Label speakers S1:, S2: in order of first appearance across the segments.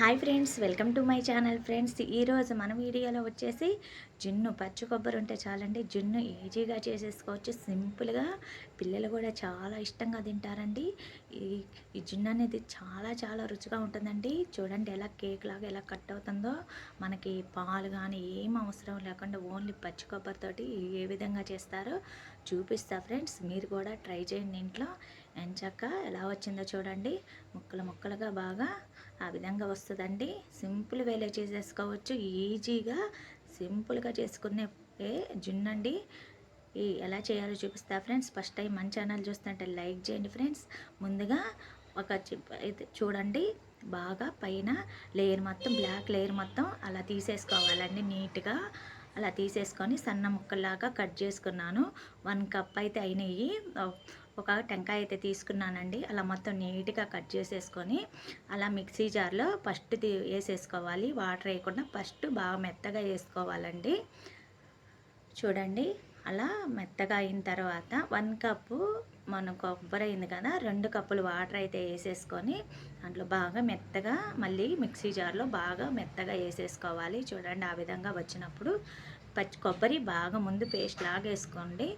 S1: Hi friends welcome to my channel friends. ఈరోజు మన వీడియోలో వచ్చేసి జున్ను పచ్చి కొబ్బరి ఉంటే చాలండి. జున్ను ఈజీగా చేసేసుకోవచ్చు. సింపుల్గా పిల్లలు కూడా చాలా ఇష్టంగా తింటారండి. ఈ ఈ జున్ను అనేది చాలా చాలా రుచిగా ఉంటుందండి. చూడండి ఎలా కేక్ లాగా ఎలా కట్ అవుతుందో. మనకి పాలు కానీ ఏం అవసరం లేకుండా ఓన్లీ పచ్చి కొబ్బరితోటి ఏ విధంగా చేస్తారో చూపిస్తా ఫ్రెండ్స్. మీరు కూడా ట్రై చేయండి ఇంట్లో. ఎంచక్క ఎలా వచ్చిందో చూడండి. ముక్కలు ముక్కలుగా బాగా ఆ విధంగా వస్తుందండి. సింపుల్ వేలో చేసేసుకోవచ్చు. ఈజీగా సింపుల్గా చేసుకునే జున్నండి ఈ ఎలా చేయాలో చూపిస్తా ఫ్రెండ్స్. ఫస్ట్ టైం మన ఛానల్ చూస్తుంటే లైక్ చేయండి ఫ్రెండ్స్. ముందుగా ఒక అయితే చూడండి. బాగా పైన లేయర్ మొత్తం బ్లాక్ లేయర్ మొత్తం అలా తీసేసుకోవాలండి నీట్గా. అలా తీసేసుకొని సన్న ముక్కల్లాగా కట్ చేసుకున్నాను. వన్ కప్ అయితే అయినాయి. ఒక టెంకాయ అయితే తీసుకున్నానండి. అలా మొత్తం నీట్గా కట్ చేసేసుకొని అలా మిక్సీ జార్లో ఫస్ట్ వేసేసుకోవాలి. వాటర్ వేయకుండా ఫస్ట్ బాగా మెత్తగా వేసుకోవాలండి. చూడండి. అలా మెత్తగా అయిన తర్వాత వన్ కప్పు మన కొబ్బరి అయింది కదా రెండు కప్పులు వాటర్ అయితే వేసేసుకొని దాంట్లో బాగా మెత్తగా మళ్ళీ మిక్సీ జార్లో బాగా మెత్తగా వేసేసుకోవాలి. చూడండి ఆ విధంగా వచ్చినప్పుడు పచ్చి కొబ్బరి బాగా ముందు పేస్ట్ లాగా వేసుకోండి.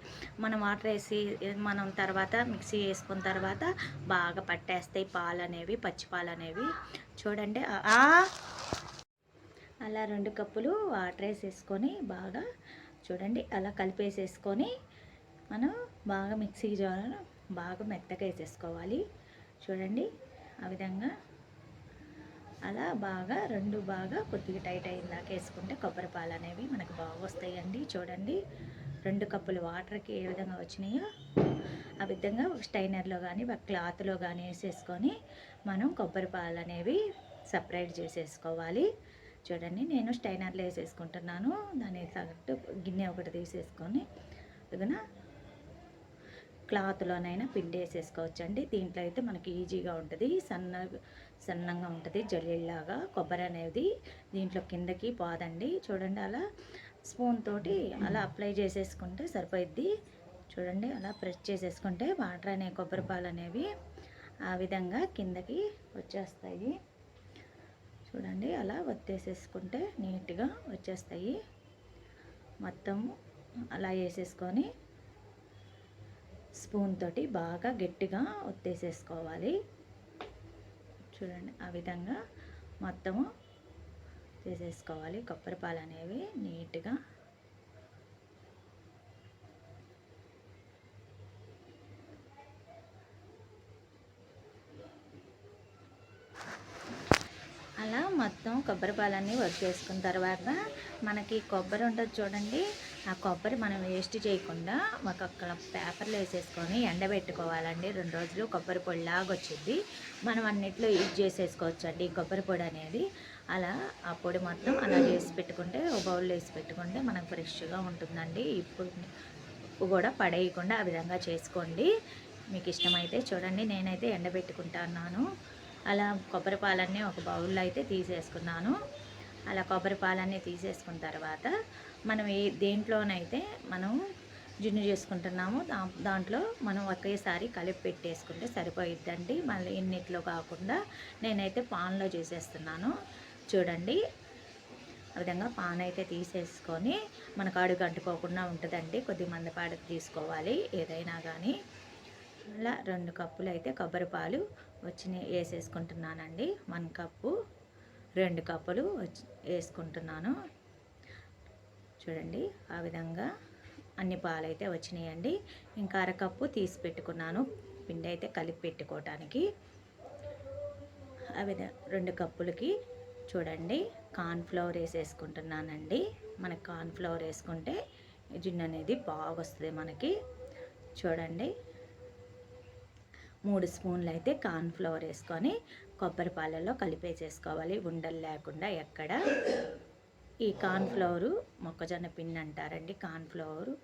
S1: మనం వాటర్ వేసి మనం తర్వాత మిక్సీ వేసుకున్న తర్వాత బాగా పట్టేస్తాయి పాలు అనేవి పచ్చి పాలు అనేవి. చూడండి అలా రెండు కప్పులు వాటర్ వేసేసుకొని బాగా చూడండి అలా కలిపేసేసుకొని మనం బాగా మిక్సీ జార్ బాగా మెత్తగా వేసేసుకోవాలి. చూడండి ఆ విధంగా అలా బాగా రెండు బాగా కొద్దిగా టైట్ అయిందాక వేసుకుంటే కొబ్బరి పాలు అనేవి మనకు బాగా వస్తాయండి. చూడండి రెండు కప్పులు వాటర్కి ఏ విధంగా వచ్చినాయో ఆ విధంగా ఒక స్టైనర్లో కానీ ఒక క్లాత్లో కానీ వేసేసుకొని మనం కొబ్బరి పాలు అనేవి సపరేట్ చేసేసుకోవాలి. చూడండి నేను స్టైనర్లో వేసేసుకుంటున్నాను. దాని తగ్గట్టు గిన్నె ఒకటి తీసేసుకొని ఇదిగన క్లాత్లోనైనా పిండి వేసేసుకోవచ్చండి. దీంట్లో అయితే మనకి ఈజీగా ఉంటుంది. సన్న సన్నంగా ఉంటుంది జల్లీలాగా కొబ్బరి అనేది దీంట్లో కిందకి పోదండి. చూడండి అలా స్పూన్ తోటి అలా అప్లై చేసేసుకుంటే సరిపోయిద్ది. చూడండి అలా ప్రెస్ చేసేసుకుంటే వాటర్ అనే కొబ్బరి పాలు అనేవి ఆ విధంగా కిందకి వచ్చేస్తాయి. చూడండి అలా వత్తేసేసుకుంటే నీట్గా వచ్చేస్తాయి. మొత్తం అలా వేసేసుకొని స్పూన్ తోటి బాగా గట్టిగా ఒత్తేసేసుకోవాలి. చూడండి ఆ విధంగా మొత్తము చేసేసుకోవాలి కొబ్బరి పాలు అనేవి నీట్గా అలా మొత్తం కొబ్బరి పాలన్నీ వర్క్ చేసుకున్న తర్వాత మనకి కొబ్బరి ఉంటుంది చూడండి. ఆ కొబ్బరి మనం వేస్ట్ చేయకుండా ఒక పేపర్లో వేసేసుకొని ఎండబెట్టుకోవాలండి. రెండు రోజులు కొబ్బరి పొడి లాగా వచ్చింది. మనం అన్నిట్లో యూజ్ చేసేసుకోవచ్చు అండి కొబ్బరి పొడి అనేది. అలా ఆ పొడి మొత్తం అలా చేసి పెట్టుకుంటే ఒక బౌల్లో వేసి పెట్టుకుంటే మనకు ఫ్రెష్గా ఉంటుందండి. ఇప్పుడు కూడా పడేయకుండా ఆ విధంగా చేసుకోండి. మీకు ఇష్టమైతే చూడండి. నేనైతే ఎండబెట్టుకుంటున్నాను. అలా కొబ్బరి పాలన్నీ ఒక బౌల్లో అయితే తీసేసుకున్నాను. అలా కొబ్బరి పాలన్నీ తీసేసుకున్న తర్వాత మనం ఏ దేంట్లోనైతే మనం జున్ను చేసుకుంటున్నాము. దా దాంట్లో మనం ఒకేసారి కలిపి పెట్టేసుకుంటే సరిపోయిద్దండి. మళ్ళీ ఇన్నిట్లో కాకుండా నేనైతే పాన్లో చేసేస్తున్నాను. చూడండి ఆ విధంగా పాన్ అయితే తీసేసుకొని మనకు అడుగు అంటుకోకుండా ఉంటుందండి. కొద్ది మందపాడికి తీసుకోవాలి ఏదైనా కానీ అలా రెండు కప్పులు అయితే కొబ్బరి పాలు వచ్చినాయి వేసేసుకుంటున్నానండి. వన్ కప్పు రెండు కప్పులు వచ్చి వేసుకుంటున్నాను. చూడండి ఆ విధంగా అన్ని పాలు అయితే వచ్చినాయండి. ఇంకా అరకప్పు తీసి పెట్టుకున్నాను. పిండి అయితే కలిపి పెట్టుకోవటానికి. ఆ విధంగా రెండు కప్పులకి చూడండి కార్న్ఫ్లవర్ వేసేసుకుంటున్నానండి. మనకి కార్న్ఫ్లవర్ వేసుకుంటే జిన్ను అనేది బాగా వస్తుంది మనకి. చూడండి మూడు స్పూన్లు అయితే కార్న్ఫ్లవర్ వేసుకొని కొబ్బరి పాలల్లో కలిపేసేసుకోవాలి. ఉండలు లేకుండా ఎక్కడ. ఈ కార్న్ఫ్లవరు మొక్కజొన్న పిండి అంటారండి. కార్న్ఫ్లవరు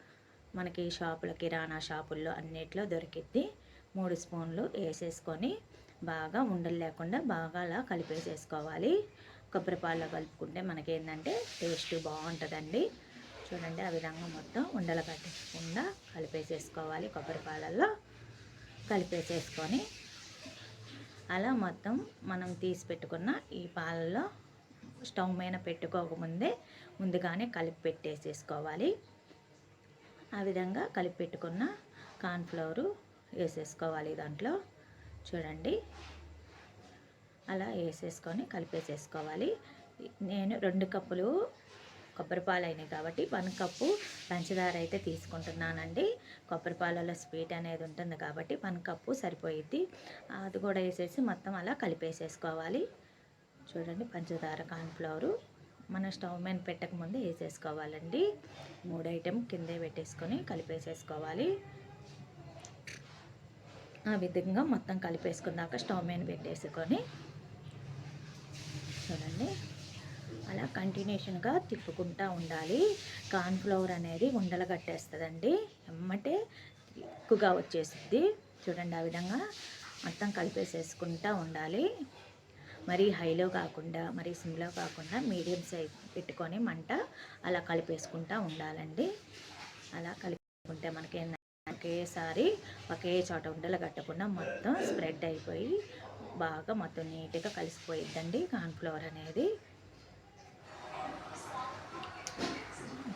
S1: మనకి షాపుల కిరాణా షాపుల్లో అన్నిట్లో దొరికిద్ది. మూడు స్పూన్లు వేసేసుకొని బాగా ఉండలు లేకుండా బాగా అలా కలిపేసేసుకోవాలి. కొబ్బరి పాలలో కలుపుకుంటే మనకి ఏంటంటే టేస్ట్ బాగుంటుందండి. చూడండి ఆ విధంగా మొత్తం ఉండలు కట్టకుండా కలిపేసేసుకోవాలి కొబ్బరి పాలల్లో. కలిపేసేసుకొని అలా మొత్తం మనం తీసి పెట్టుకున్న ఈ పాలలో స్టవ్ మీద పెట్టుకోకముందే ముందుగానే కలిపి పెట్టేసేసుకోవాలి. ఆ విధంగా కలిపి పెట్టుకున్న కార్న్ఫ్లవరు వేసేసుకోవాలి దాంట్లో. చూడండి. అలా వేసేసుకొని కలిపేసేసుకోవాలి. నేను రెండు కప్పులు కొబ్బరి పాలు అయినాయి కాబట్టి వన్ కప్పు పంచదార అయితే తీసుకుంటున్నానండి. కొబ్బరి పాలలో స్వీట్ అనేది ఉంటుంది కాబట్టి వన్ కప్పు సరిపోయిద్ది. అది కూడా వేసేసి మొత్తం అలా కలిపేసేసుకోవాలి. చూడండి పంచదార కార్న్ఫ్లవరు. మన స్టవ్ మీద పెట్టకముందే వేసేసుకోవాలండి. మూడు ఐటెం కిందే పెట్టేసుకొని కలిపేసేసుకోవాలి. ఆ విధంగా మొత్తం కలిపేసుకున్నాక స్టవ్ మీద పెట్టేసుకొని చూడండి. అలా కంటిన్యూషన్గా తిప్పుకుంటూ ఉండాలి. కార్న్ఫ్లవర్ అనేది ఉండలు కట్టేస్తుందండి. ఎమ్మటే ఎక్కువగా వచ్చేస్తుంది చూడండి ఆ విధంగా మొత్తం కలిపేసేసుకుంటూ ఉండాలి. మరీ హైలో కాకుండా మరీ సిమ్లో కాకుండా మీడియం సైజ్ పెట్టుకొని మంట అలా కలిపేసుకుంటూ ఉండాలండి. అలా కలిపేసుకుంటే మనకి ఒకేసారి ఒకే చోట ఉండలు కట్టకుండా మొత్తం స్ప్రెడ్ అయిపోయి బాగా మొత్తం నీట్గా కలిసిపోయిద్దండి కార్న్ఫ్లవర్ అనేది.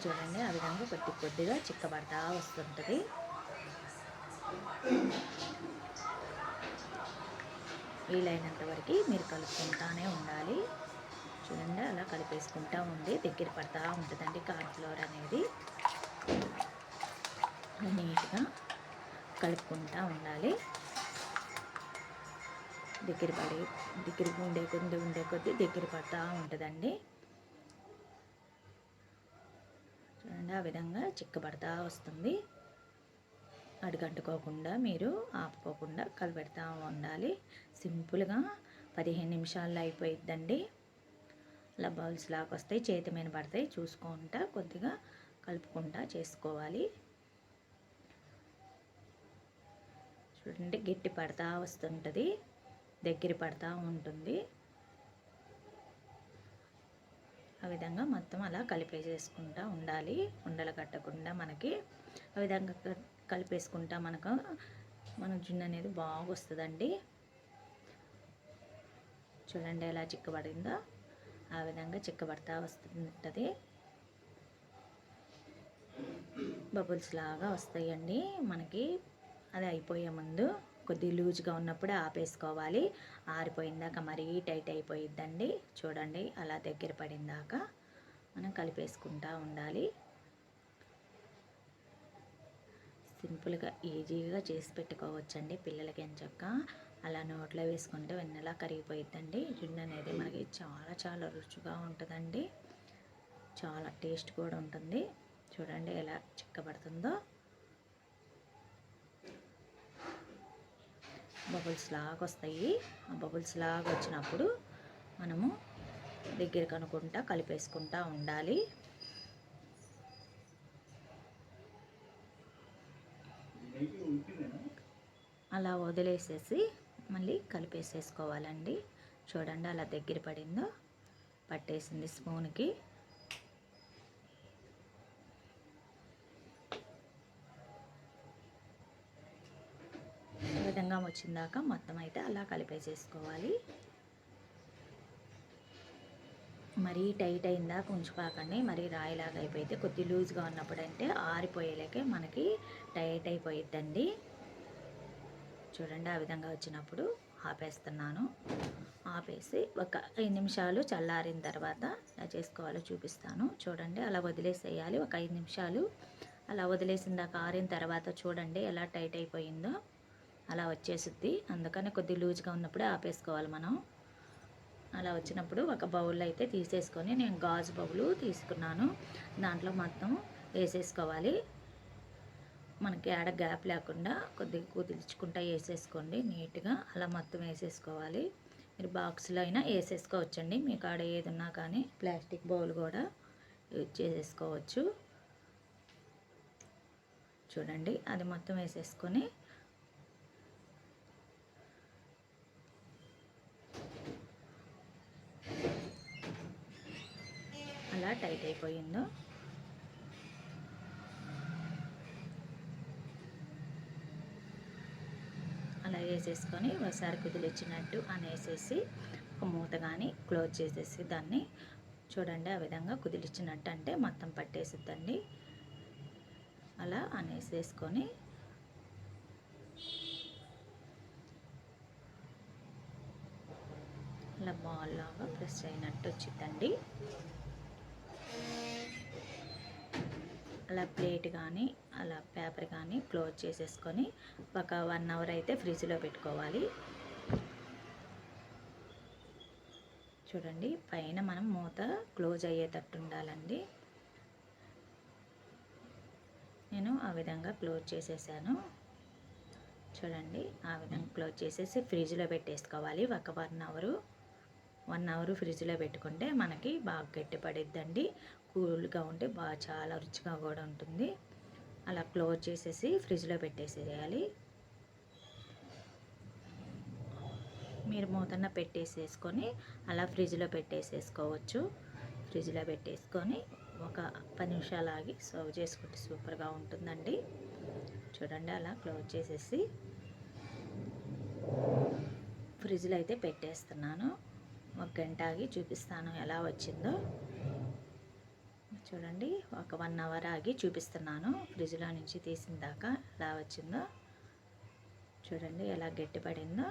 S1: చూడండి. ఆ విధంగా కొద్ది కొద్దిగా చిక్కబడతా వస్తుంటుంది. వీలైనంత వరకు మీరు కలుపుకుంటానే ఉండాలి. చూడండి అలా కలిపేసుకుంటా ఉంది. దగ్గర పడతా ఉంటుందండి కార్న్ఫ్లవర్ అనేది. నీట్గా కలుపుకుంటూ ఉండాలి. దగ్గర పడి దగ్గర ఉండే కొద్ది ఉండే కొద్ది దగ్గర పడతా ఉంటుందండి చూడండి ఆ విధంగా చిక్కబడతా వస్తుంది. అడుగంటుకోకుండా మీరు ఆపుకోకుండా కలబెడతా ఉండాలి. సింపుల్గా పదిహేను నిమిషాల్లో అయిపోయిద్దండి. అలా బౌల్స్ లాగా వస్తాయి చేతి మీద పడతాయి. చూసుకుంటా కొద్దిగా కలుపుకుంటా చేసుకోవాలి. చూడండి గట్టి పడతా వస్తుంటుంది దగ్గర పడతా ఉంటుంది. ఆ విధంగా మొత్తం అలా కలిపేసేసుకుంటా ఉండాలి. ఉండలు కట్టకుండా మనకి ఆ విధంగా కలిపేసుకుంటా మనకు మన జున్ను అనేది బాగా వస్తుందండి చూడండి ఎలా చిక్కబడిందో. ఆ విధంగా చిక్కబడతా వస్తుంటుంది. బబుల్స్ లాగా వస్తాయండి. మనకి అది అయిపోయే ముందు కొద్ది లూజ్గా ఉన్నప్పుడు ఆపేసుకోవాలి. ఆరిపోయిందాక మరీ టైట్ అయిపోయిద్దండి. చూడండి అలా దగ్గర పడిందాక మనం కలిపేసుకుంటా ఉండాలి. సింపుల్గా ఈజీగా చేసి పెట్టుకోవచ్చండి పిల్లలకి ఎంచక్క అలా నోట్లో వేసుకుంటే వెన్నెలా కరిగిపోయిద్దండి. జున్ను అనేది మనకి చాలా చాలా రుచిగా ఉంటుందండి. చాలా టేస్ట్ కూడా ఉంటుంది. చూడండి ఎలా చిక్కబడుతుందో. బబుల్స్ లాగా వస్తాయి ఆ బబుల్స్ లాగా వచ్చినప్పుడు మనము దగ్గర కనుక్కుంటా కలిపేసుకుంటా ఉండాలి. అలా వదిలేసేసి మళ్ళీ కలిపేసేసుకోవాలండి. చూడండి అలా దగ్గర పడిందో పట్టేసింది స్పూన్కి. విధంగా వచ్చిందాక మొత్తం అయితే అలా కలిపేసేసుకోవాలి మరీ టైట్ అయిందాక ఉంచుకోకండి మరీ రాయిలాగా అయిపోయితే కొద్ది లూజ్గా ఉన్నప్పుడు అంటే ఆరిపోయేలాకే మనకి టైట్ అయిపోయిద్దండి. చూడండి ఆ విధంగా వచ్చినప్పుడు ఆపేస్తున్నాను. ఆపేసి ఒక ఐదు నిమిషాలు చల్లారిన తర్వాత ఎలా చేసుకోవాలో చూపిస్తాను. చూడండి అలా వదిలేసేయాలి. ఒక ఐదు నిమిషాలు అలా వదిలేసిన దాకా ఆరిన తర్వాత చూడండి ఎలా టైట్ అయిపోయిందో. అలా వచ్చేసిద్ది. అందుకని కొద్ది లూజ్గా ఉన్నప్పుడే ఆపేసుకోవాలి మనం. అలా వచ్చినప్పుడు ఒక బౌల్ అయితే తీసేసుకొని నేను గాజు బౌలు తీసుకున్నాను. దాంట్లో మొత్తం వేసేసుకోవాలి. మనకి ఆడ గ్యాప్ లేకుండా కొద్దిగా కుదిల్చుకుంటా వేసేసుకోండి. నీట్గా అలా మొత్తం వేసేసుకోవాలి. మీరు బాక్స్లో అయినా వేసేసుకోవచ్చండి. మీకు ఆడ ఏది ఉన్నా కానీ ప్లాస్టిక్ బౌల్ కూడా యూజ్ చేసేసుకోవచ్చు. చూడండి అది మొత్తం వేసేసుకొని బాగా టైట్ అయిపోయిందో. అలా వేసేసుకొని ఒకసారి కుదిలిచ్చినట్టు అనేసేసి ఒక మూత కానీ క్లోజ్ చేసేసి దాన్ని చూడండి ఆ విధంగా కుదిలిచ్చినట్టు అంటే మొత్తం పట్టేసిద్దండి. అలా అనేసేసుకొని అలా బాల్ లాగా ప్రెస్ అయినట్టు వచ్చిందండి అలా ప్లేట్ కానీ అలా పేపర్ కానీ క్లోజ్ చేసేసుకొని ఒక వన్ అవర్ అయితే ఫ్రిడ్జ్లో పెట్టుకోవాలి. చూడండి పైన మనం మూత క్లోజ్ అయ్యేటట్టు ఉండాలండి. నేను ఆ విధంగా క్లోజ్ చేసేసాను. చూడండి ఆ విధంగా క్లోజ్ చేసేసి ఫ్రిడ్జ్లో పెట్టేసుకోవాలి. ఒక వన్ అవరు వన్ అవర్ ఫ్రిడ్జ్లో పెట్టుకుంటే మనకి బాగా గట్టిపడిద్దండి. కూల్గా ఉంటే బాగా చాలా రుచిగా కూడా ఉంటుంది. అలా క్లోజ్ చేసేసి ఫ్రిడ్జ్లో పెట్టేసేయాలి. మీరు మూతన్న పెట్టేసేసుకొని అలా ఫ్రిడ్జ్లో పెట్టేసేసుకోవచ్చు. ఫ్రిడ్జ్లో పెట్టేసుకొని ఒక పది నిమిషాలు ఆగి సర్వ్ చేసుకుంటే సూపర్గా ఉంటుందండి. చూడండి అలా క్లోజ్ చేసేసి ఫ్రిడ్జ్లో అయితే పెట్టేస్తున్నాను. ఒక గంట ఆగి చూపిస్తాను ఎలా వచ్చిందో. చూడండి ఒక వన్ అవర్ ఆగి చూపిస్తున్నాను. ఫ్రిడ్జ్లో నుంచి తీసిన దాకా ఎలా వచ్చిందో. చూడండి ఎలా గట్టిపడిందో.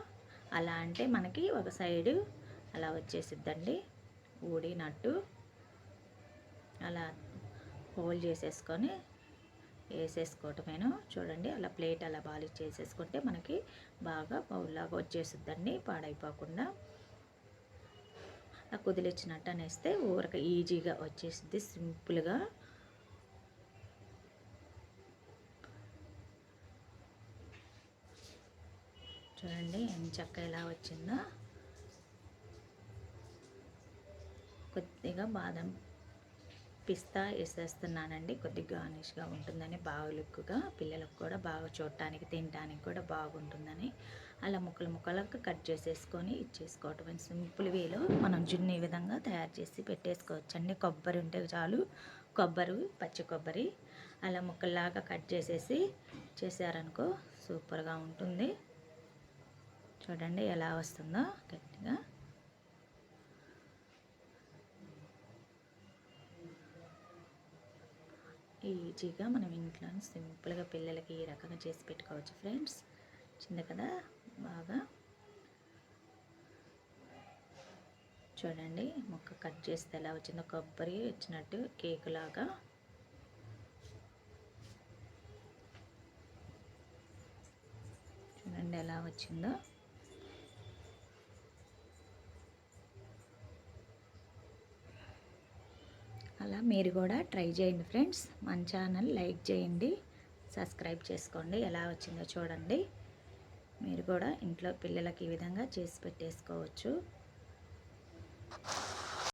S1: అలా అంటే మనకి ఒక సైడు అలా వచ్చేసిద్దండి. ఊడినట్టు అలా హోల్ చేసేసుకొని వేసేసుకోవటమేను. చూడండి అలా ప్లేట్ అలా బాలి చేసేసుకుంటే మనకి బాగా బౌల్లాగా వచ్చేసిద్దండి పాడైపోకుండా. కుదిలిచ్చినట్టు అనేస్తే ఊరక ఈజీగా వచ్చేసిద్ది సింపుల్గా. చూడండి చక్క ఎలా వచ్చిందో. కొద్దిగా బాదం పిస్తా వేసేస్తున్నానండి. కొద్దిగా గార్నిష్గా ఉంటుందని బాగా లుక్గా పిల్లలకు కూడా బాగా చూడటానికి తినడానికి కూడా బాగుంటుందని అలా ముక్కలు ముక్కలకు కట్ చేసేసుకొని ఇచ్చేసుకోవటం సింపుల్ వేలో మనం జున్ను ఈ విధంగా తయారు చేసి పెట్టేసుకోవచ్చండి. కొబ్బరి ఉంటే చాలు. కొబ్బరి పచ్చి కొబ్బరి అలా ముక్కల్లాగా కట్ చేసేసి చేశారనుకో సూపర్గా ఉంటుంది. చూడండి ఎలా వస్తుందో గట్టిగా. ఈజీగా మనం ఇంట్లో సింపుల్గా పిల్లలకి ఈ రకంగా చేసి పెట్టుకోవచ్చు ఫ్రెండ్స్? చిన్న కదా? బాగా? చూడండి మొక్క కట్ చేస్తే ఎలా వచ్చిందో కొబ్బరి వచ్చినట్టు కేక్ లాగా. చూడండి ఎలా వచ్చిందో అలా మీరు కూడా ట్రై చేయండి ఫ్రెండ్స్. మన ఛానల్ లైక్ చేయండి సబ్స్క్రైబ్ చేసుకోండి. ఎలా వచ్చిందో చూడండి. మీరు కూడా ఇంట్లో పిల్లలకి ఈ విధంగా చేసి పెట్టేసుకోవచ్చు.